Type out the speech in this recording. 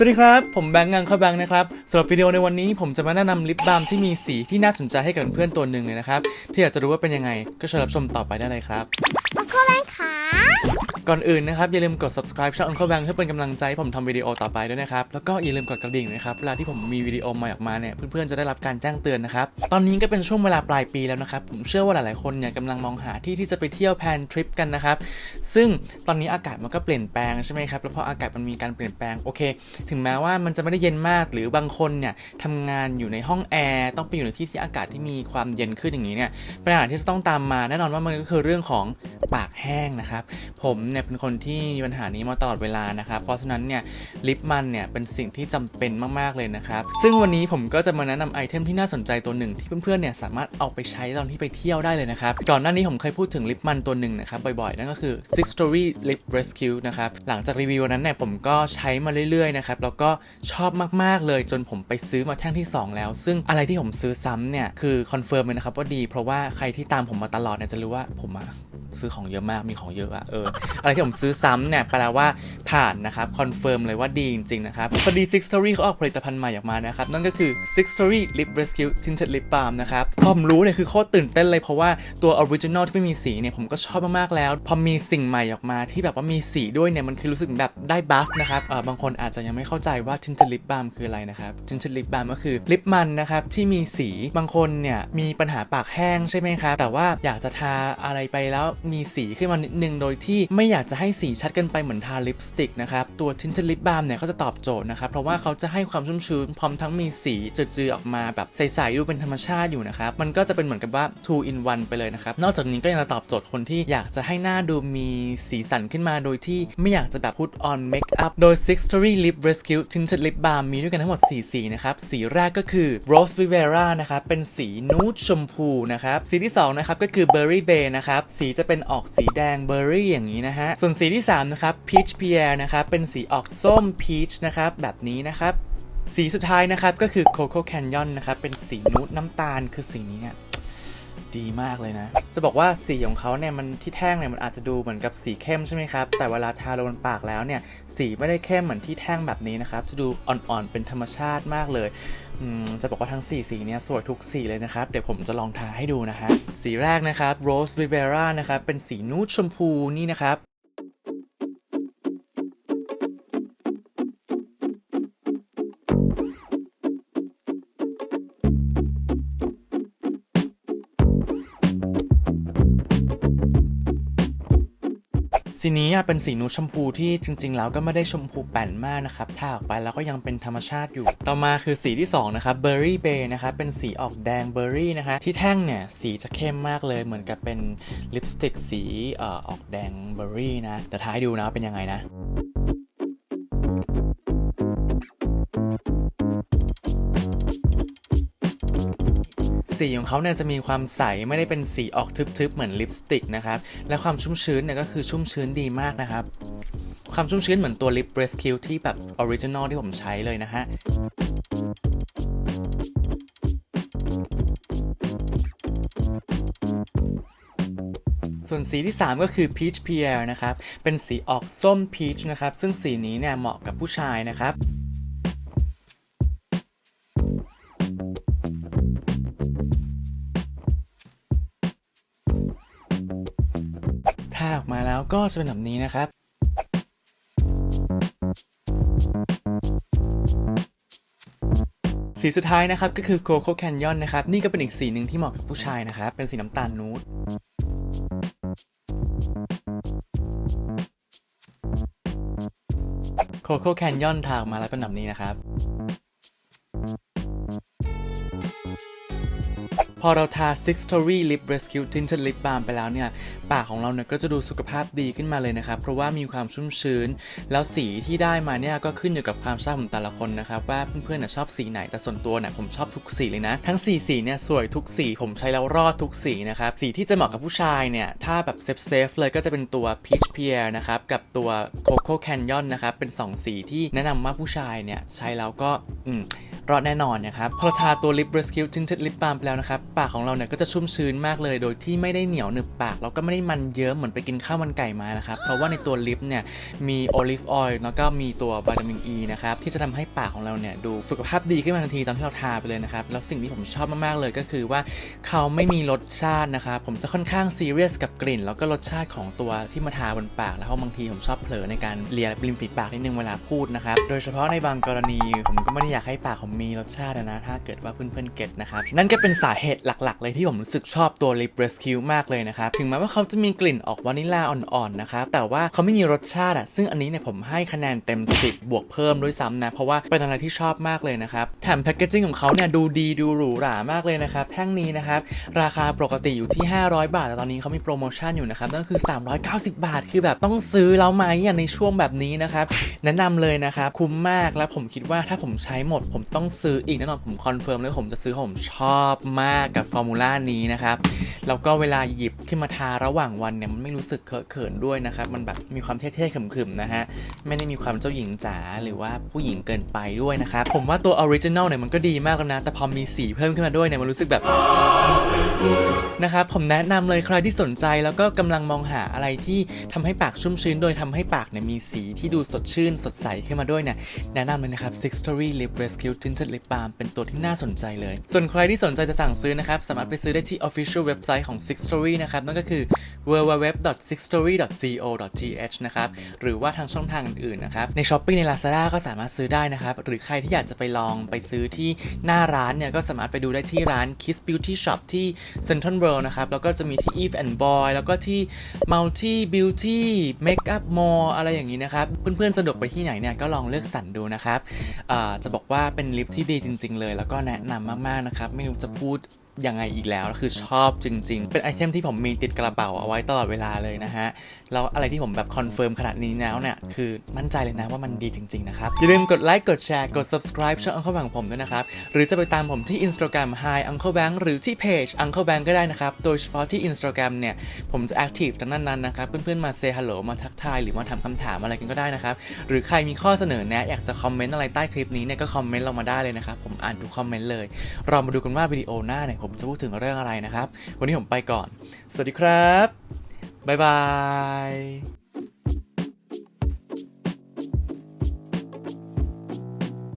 สวัสดีครับ ผมแบงค์งังข้าแบงค์นะครับสำหรับวิดีโอในวันนี้ผมจะมาแนะนำลิปบาล์มที่มีสีที่น่าสนใจให้กับเพื่อนตัวหนึ่งเลยนะครับ ที่อยากจะรู้ว่าเป็นยังไง ก็เชิญรับชมต่อไปได้เลยครับ แล้วก็แม่ขาก่อนอื่นนะครับ อย่าลืมกด subscribe ช่อง Uncle Bang เพื่อเป็นกำลังใจให้ผมทำวิดีโอต่อไปด้วยนะครับ แล้วก็อย่าลืมกดกระดิ่งนะครับ เวลาที่ผมมีวิดีโอใหม่ออกมาเนี่ย เพื่อนๆ จะได้รับการแจ้งเตือนนะครับ ตอนนี้ก็เป็นช่วงเวลาปลายปีแล้วนะครับ ผมเชื่อว่าหลายๆ คนเนี่ยกำลังมองหาที่ที่จะไปเที่ยวแพลนทริปกันนะครับ ซึ่งตอนนี้อากาศมันก็เปลี่ยนแปลงใช่ไหมครับ แล้วพออากาศมันมีการเปลี่ยนแปลง โอเค ถึงแม้ว่ามันจะไม่ได้เย็นมาก หรือบางคนเนี่ยทำงานอยู่ในห้องแอร์ต้องไปอยู่ในที่ที่อากาศที่มีความเย็นขึ้นอย่างนี้เนี่ยปัญหาที่จะต้องตามมาแน่นอนว่ามันก็คือเรื่องของปากแห้งนะครับ ผมเนี่ยเป็นคนที่มีปัญหานี้มาตลอดเวลานะครับ เพราะฉะนั้นเนี่ยลิปมันเนี่ยเป็นสิ่งที่จำเป็นมากๆเลยนะครับ ซึ่งวันนี้ผมก็จะมาแนะนำไอเทมที่น่าสนใจตัวหนึ่งที่เพื่อนๆเนี่ยสามารถเอาไปใช้ตอนที่ไปเที่ยวได้เลยนะครับ ก่อนหน้านี้ผมเคยพูดถึงลิปมันตัวหนึ่งนะครับบ่อยๆ นั่นก็คือ Six Story Lip Rescue นะครับ หลังจากรีวิวนั้นเนี่ยผมก็ใช้มาเรื่อยๆนะครับแล้วก็ชอบมากๆเลยจนผมไปซื้อมาแท่งที่ 2 แล้ว ซึ่งอะไรที่ผมซื้อซ้ำเนี่ยคือคอนเฟิร์มเลยนะครับว่าดีเพราะว่าใครที่ตามผมมาตลอดเนี่ยจะรู้ว่าผมอะ ซื้อของเยอะมากมีของเยอะอะเอออะไรที่ผมซื้อซ้ำเนี่ยแปลว่าผ่านนะครับคอนเฟิร์มเลยว่าดีจริงๆนะครับพอดี Six Story เขาออกผลิตภัณฑ์ใหม่ออกมานะครับนั่นก็คือ Six Story Lip Rescue Tinted Lip Balm นะครับพอผมรู้เนี่ยคือโคตรตื่นเต้นเลยเพราะว่าตัวออริจินอลที่ไม่มีสีเนี่ยผมก็ชอบมากๆแล้ว พอมีสิ่งใหม่ออกมาที่แบบว่ามีสีด้วยเนี่ยมันคือรู้สึกแบบได้บัฟนะครับเออบางคนอาจจะยังไม่เข้าใจว่า Tinted Lip Balm คืออะไรนะครับ Tinted Lip Balm ก็คือลิปมันนะครับที่มีสีบางคนเนี่ยมีปัญหาปากแห้งใช่ไหมครับแต่ว่าอยากจะทาอะไรไปแล้วมีสีขึ้นมานิดนึง โดยที่ไม่อยากจะให้สีชัดเกันไปเหมือนทาลิปสติกนะครับ ตัว Tinted Lip Balm เนี่ยเขาจะตอบโจทย์นะครับ เพราะว่าเขาจะให้ความชุ่มชื้นพร้อมทั้งมีสีจืดๆออกมาแบบใสๆดูเป็นธรรมชาติอยู่นะครับ มันก็จะเป็นเหมือนกับว่า two in one ไปเลยนะครับ นอกจากนี้ก็ยังจะตอบโจทย์คนที่อยากจะให้หน้าดูมีสีสันขึ้นมา โดยที่ไม่อยากจะแบบ put on makeup โดย Six Story Lip Rescue Tinted Lip Balm มีด้วยกันทั้งหมด4สีนะครับ สีแรกก็คือ Rose Vivera นะครับ เป็นสีนูดชมพูนะครับ สีที่2นะครับก็คือ Berry Bay นะครับ สีจะจะเป็นออกสีแดงเบอร์รี่อย่างนี้นะฮะ ส่วนสีที่ 3 นะครับ Peach Pierre นะครับ เป็นสีออกส้ม Peach นะครับ แบบนี้นะครับ สีสุดท้ายนะครับ ก็คือ Coco Canyon นะครับ เป็นสีนูดน้ำตาลคือสีนี้เนี่ยดีมากเลยนะ จะบอกว่าสีของเขาเนี่ยมันที่แท่งเนี่ยมันอาจจะดูเหมือนกับสีเข้มใช่ไหมครับ แต่เวลาทาลงบนปากแล้วเนี่ยสีไม่ได้เข้มเหมือนที่แท่งแบบนี้นะครับ จะดูอ่อนๆเป็นธรรมชาติมากเลย จะบอกว่าทั้ง 4 สีเนี่ยสวยทุกสีเลยนะครับ เดี๋ยวผมจะลองทาให้ดูนะฮะ สีแรกนะครับ Rose Rivera นะครับ เป็นสีนูดชมพูนี่นะครับ สีนี้เป็นสีนูชมพูที่จริง ๆ แล้วก็ไม่ได้ชมพูแป่นมากนะครับทาออกไปแล้วก็ยังเป็นธรรมชาติอยู่ ต่อมาคือสีที่2นะครับเบอร์รี่เบย์นะครับเป็นสีออกแดงเบอร์รี่นะคะที่แท่งเนี่ยสีจะเข้มมากเลยเหมือนกับเป็นลิปสติกสีออกแดงเบอร์รี่นะแต่ท้ายดูนะเป็นยังไงนะ สีของเขาเนี่ยจะมีความใสไม่ได้เป็นสีออกทึบๆเหมือนลิปสติกนะครับ และความชุ่มชื้นเนี่ยก็คือชุ่มชื้นดีมากนะครับ ความชุ่มชื้นเหมือนตัวลิปเรสคิวที่แบบออริจินอลที่ผมใช้เลยนะฮะส่วนสีที่ 3 ก็คือ Peach Pierre นะครับ เป็นสีออกส้ม Peach นะครับ ซึ่งสีนี้เนี่ยเหมาะกับผู้ชายนะครับ แล้วก็จะเป็นแบบนี้นะครับสีสุดท้ายนะครับก็คือ Coco Canyon นะครับ นี่ก็เป็นอีกสีหนึ่งที่เหมาะกับผู้ชายนะครับ เป็นสีน้ำตาลนูด Coco Canyon ทาออกมาแล้วเป็นแบบนี้นะครับ พอเราทา Six Story Lip Rescue Tinted Lip Balm ไปแล้วเนี่ย ปากของเราเนี่ยก็จะดูสุขภาพดีขึ้นมาเลยนะครับ เพราะว่ามีความชุ่มชื้น แล้วสีที่ได้มาเนี่ยก็ขึ้นอยู่กับความชอบของแต่ละคนนะครับว่าเพื่อนๆน่ะชอบสีไหน แต่ส่วนตัวเนี่ยผมชอบทุกสีเลยนะ ทั้ง 4 สีเนี่ยสวยทุกสี ผมใช้แล้วรอดทุกสีนะครับ สีที่จะเหมาะกับผู้ชายเนี่ย ถ้าแบบเซฟเซฟๆเลยก็จะเป็นตัว Peach p i e r r นะครับกับตัว Coco Canyon นะครับเป็น 2 สีที่แนะนำว่าผู้ชายเนี่ยใช้แล้วก็อืม รอดแน่นอนนะครับพอทาตัวลิป rescue tinted lip balm ไปแล้วนะครับปากของเราเนี่ยก็จะชุ่มชื้นมากเลย โดยที่ไม่ได้เหนียวหนึบปากแล้วก็ไม่ได้มันเยิ้มเหมือนไปกินข้าวมันไก่มานะครับเพราะว่าในตัวลิปเนี่ยมีโอลิฟออยล์แล้วก็มีตัววิตามินอีนะครับที่จะทำให้ปากของเราเนี่ยดูสุขภาพดีขึ้นมาทันทีตอนที่เราทาไปเลยนะครับแล้วสิ่งที่ผมชอบมากๆเลยก็คือว่าเขาไม่มีรสชาตินะครับผมจะค่อนข้างซีเรียสกับกลิ่น แล้วก็รสชาติของตัวที่มาทาบนปาก แล้วบางทีผมชอบเผลอในการเลียริมฝีปากนิดนึงเวลาพูดนะครับโดยเฉพาะในบางกรณีผมก็ไม่ได้อยากให้ปากผมมีรสชาตินะ ถ้าเกิดว่าเพื่อนๆเก็ตนะครับ นั่นก็เป็นสาเหตุหลักๆ เลยที่ผมรู้สึกชอบตัว Lip Rescue มากเลยนะครับ ถึงแม้ว่าเขาจะมีกลิ่นออกวานิลลาอ่อนๆนะครับ แต่ว่าเขาไม่มีรสชาติอะ ซึ่งอันนี้เนี่ยผมให้คะแนนเต็ม 10 บวกเพิ่มด้วยซ้ำนะ เพราะว่าเป็นอะไรที่ชอบมากเลยนะครับ แถมแพคเกจจิ้งของเขาเนี่ยดูดีดูหรูหรามากเลยนะครับ แท่งนี้นะครับ ราคาปกติอยู่ที่ 500 บาท แต่ตอนนี้เขามีโปรโมชั่นอยู่นะครับ นั่นคือ 390 บาท คือแบบต้องซื้อแล้วไหมอย่างในช่วงแบบนี้นะครับ แนะนำเลยนะครับ คุ้มมาก และผมคิดว่าถ้าผมใช้หมดผมต้อง้องซื้ออีกแน่นอนผมคอนเฟิร์มเลยผมจะซื้อผมชอบมากกับฟอร์มูล่านี้นะครับ แล้วก็เวลาหยิบขึ้นมาทาระหว่างวันเนี่ยมันไม่รู้สึกเคอะเขินด้วยนะครับ มันแบบมีความเท่ๆขรึมๆนะฮะ ไม่ได้มีความเจ้าหญิงจ๋าหรือว่าผู้หญิงเกินไปด้วยนะครับ ผมว่าตัวออริจินอลเนี่ยมันก็ดีมากแล้วนะ แต่พอมีสีเพิ่มขึ้นมาด้วยเนี่ยมันรู้สึกแบบ นะครับผมแนะนำเลยใครที่สนใจแล้วก็กำลังมองหาอะไรที่ทำให้ปากชุ่มชื้น โดยทำให้ปากเนี่ยมีสีที่ดูสดชื่น สดใสขึ้นมาด้วยเนี่ยแนะนำเลยนะครับ Six Story Lip Rescue Tinted Lip Balm เป็นตัวที่น่าสนใจเลย ส่วนใครที่สนใจจะสั่งซื้อนะครับ สามารถไปซื้อได้ที่ Official Website ของ Six Story นะครับ นั่นก็คือ www.sixstory.co.th นะครับ หรือว่าทางช่องทางอื่นๆนะครับ ใน Shopee ใน Lazada ก็สามารถซื้อได้นะครับ หรือใครที่อยากจะไปลองไปซื้อที่หน้าร้านเนี่ยก็สามารถไปดูได้ที่ร้าน Kiss Beauty Shop ที่ Central World นะครับ แล้วก็จะมีที่ Eve and Boy แล้วก็ที่ Multi Beauty Makeup Mall อะไรอย่างนี้นะครับ เพื่อนๆสะดวกไปที่ไหนเนี่ย ก็ลองเลือกสรรดูนะครับจะบอกว่าเป็นลิปที่ดีจริง ๆ เลย แล้วก็แนะนำมากๆนะครับ ไม่รู้จะพูด ยังไงอีกแล้ว คือชอบจริง ๆ เป็นไอเทมที่ผมมีติดกระเป๋าเอาไว้ตลอดเวลาเลยนะฮะ แล้วอะไรที่ผมแบบคอนเฟิร์มขนาดนี้แล้วเนี่ย คือมั่นใจเลยนะว่ามันดีจริง ๆ นะครับ อย่าลืมกดไลค์ กดแชร์ กด subscribe ช่อง Uncle Bang ของผมด้วยนะครับ หรือจะไปตามผมที่ Instagram Hi Uncle Bang หรือที่เพจ Uncle Bang ก็ได้นะครับ โดยเฉพาะที่ Instagram เนี่ย ผมจะ active ทั้งนั้นๆนะครับ เพื่อนๆ มาเซฮัลโหลมาทักทายหรือมาถามคำถามอะไรกันก็ได้นะครับ หรือใครมีข้อเสนอแนะอยากจะคอมเมนต์อะไรใต้คลิปนี้เนี่ยก็คอมเมนต์เรามาได้เลยนะครับผมอ่านทุกคอมเมนต์เลยเรามาดูกันว่าวิดีโอหน้าเนี่ยผมจะพูดถึงเรื่องอะไรนะครับ วันนี้ผมไปก่อน สวัสดีครับ บ๊ายบาย